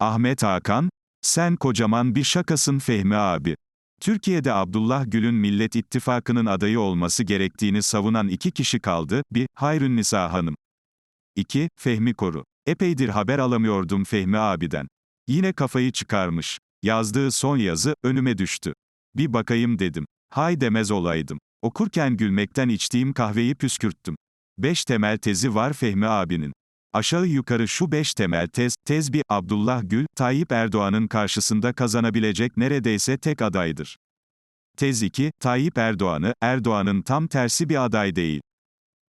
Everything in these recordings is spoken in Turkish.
Ahmet Hakan, sen kocaman bir şakasın Fehmi abi. Türkiye'de Abdullah Gül'ün Millet İttifakı'nın adayı olması gerektiğini savunan iki kişi kaldı. 1. Hayrünnisa Hanım. 2. Fehmi Koru. Epeydir haber alamıyordum Fehmi abiden. Yine kafayı çıkarmış. Yazdığı son yazı, önüme düştü. Bir bakayım dedim. Hay demez olaydım. Okurken gülmekten içtiğim kahveyi püskürttüm. Beş temel tezi var Fehmi abinin. Aşağı yukarı şu beş temel tez, tez bir, Abdullah Gül, Tayyip Erdoğan'ın karşısında kazanabilecek neredeyse tek adaydır. Tez 2, Tayyip Erdoğan'ı, Erdoğan'ın tam tersi bir aday değil.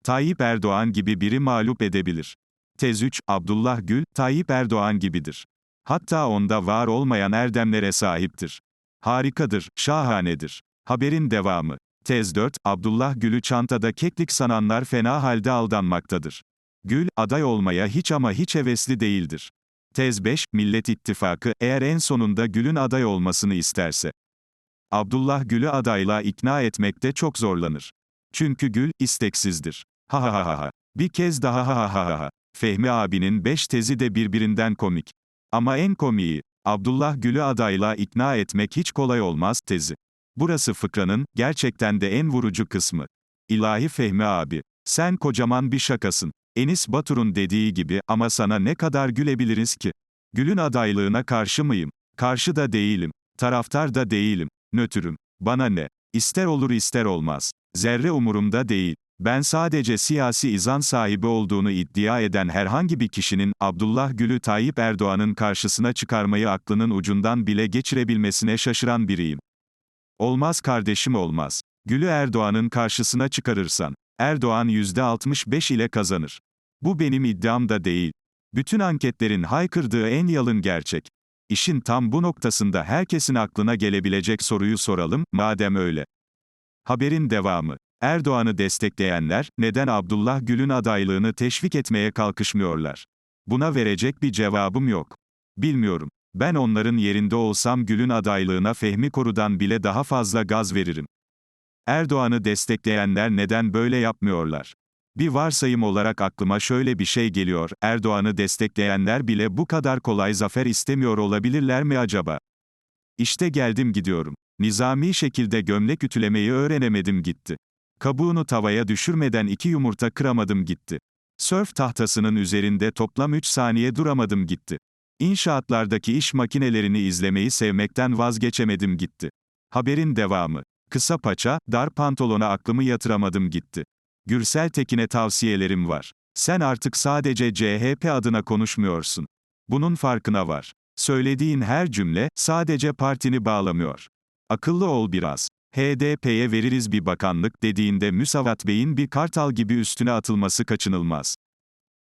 Tayyip Erdoğan gibi biri mağlup edebilir. Tez 3, Abdullah Gül, Tayyip Erdoğan gibidir. Hatta onda var olmayan erdemlere sahiptir. Harikadır, şahanedir. Haberin devamı. Tez 4, Abdullah Gül'ü çantada keklik sananlar fena halde aldanmaktadır. Gül, aday olmaya hiç ama hiç hevesli değildir. Tez 5, Millet İttifakı, eğer en sonunda Gül'ün aday olmasını isterse. Abdullah Gül'ü adayla ikna etmekte çok zorlanır. Çünkü Gül, isteksizdir. Ha ha ha ha ha. Bir kez daha ha ha ha ha ha. Fehmi abinin 5 tezi de birbirinden komik. Ama en komiği, Abdullah Gül'ü adayla ikna etmek hiç kolay olmaz, tezi. Burası fıkranın, gerçekten de en vurucu kısmı. İlahi Fehmi abi, sen kocaman bir şakasın. Enis Batur'un dediği gibi, ama sana ne kadar gülebiliriz ki? Gül'ün adaylığına karşı mıyım? Karşı da değilim. Taraftar da değilim. Nötrüm. Bana ne? İster olur ister olmaz. Zerre umurumda değil. Ben sadece siyasi izan sahibi olduğunu iddia eden herhangi bir kişinin, Abdullah Gül'ü Tayyip Erdoğan'ın karşısına çıkarmayı aklının ucundan bile geçirebilmesine şaşıran biriyim. Olmaz kardeşim olmaz. Gül'ü Erdoğan'ın karşısına çıkarırsan, Erdoğan %65 ile kazanır. Bu benim iddiam da değil. Bütün anketlerin haykırdığı en yalın gerçek. İşin tam bu noktasında herkesin aklına gelebilecek soruyu soralım, madem öyle. Haberin devamı. Erdoğan'ı destekleyenler, neden Abdullah Gül'ün adaylığını teşvik etmeye kalkışmıyorlar? Buna verecek bir cevabım yok. Bilmiyorum. Ben onların yerinde olsam Gül'ün adaylığına Fehmi Koru'dan bile daha fazla gaz veririm. Erdoğan'ı destekleyenler neden böyle yapmıyorlar? Bir varsayım olarak aklıma şöyle bir şey geliyor, Erdoğan'ı destekleyenler bile bu kadar kolay zafer istemiyor olabilirler mi acaba? İşte geldim gidiyorum. Nizami şekilde gömlek ütülemeyi öğrenemedim gitti. Kabuğunu tavaya düşürmeden iki yumurta kıramadım gitti. Sörf tahtasının üzerinde toplam 3 saniye duramadım gitti. İnşaatlardaki iş makinelerini izlemeyi sevmekten vazgeçemedim gitti. Haberin devamı. Kısa paça, dar pantolona aklımı yatıramadım gitti. Gürsel Tekin'e tavsiyelerim var. Sen artık sadece CHP adına konuşmuyorsun. Bunun farkına var. Söylediğin her cümle, sadece partini bağlamıyor. Akıllı ol biraz. HDP'ye veririz bir bakanlık dediğinde Müsavat Bey'in bir kartal gibi üstüne atılması kaçınılmaz.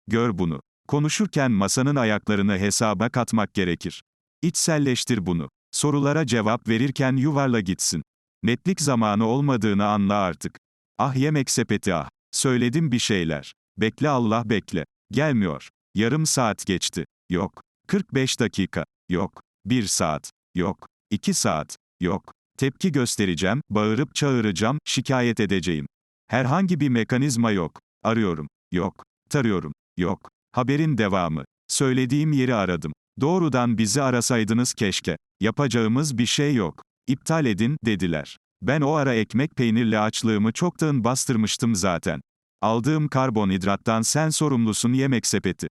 Gör bunu. Konuşurken masanın ayaklarını hesaba katmak gerekir. İçselleştir bunu. Sorulara cevap verirken yuvarla gitsin. Netlik zamanı olmadığını anla artık. Ah yemek sepeti ah. Söyledim bir şeyler. Bekle Allah bekle. Gelmiyor. Yarım saat geçti. Yok. 45 dakika. Yok. 1 saat. Yok. 2 saat. Yok. Tepki göstereceğim, bağırıp çağıracağım, şikayet edeceğim. Herhangi bir mekanizma yok. Arıyorum. Yok. Tarıyorum. Yok. Haberin devamı. Söylediğim yeri aradım. Doğrudan bizi arasaydınız keşke. Yapacağımız bir şey yok. İptal edin, dediler. Ben o ara ekmek peynirle açlığımı çoktan bastırmıştım zaten. Aldığım karbonhidrattan sen sorumlusun yemek sepeti.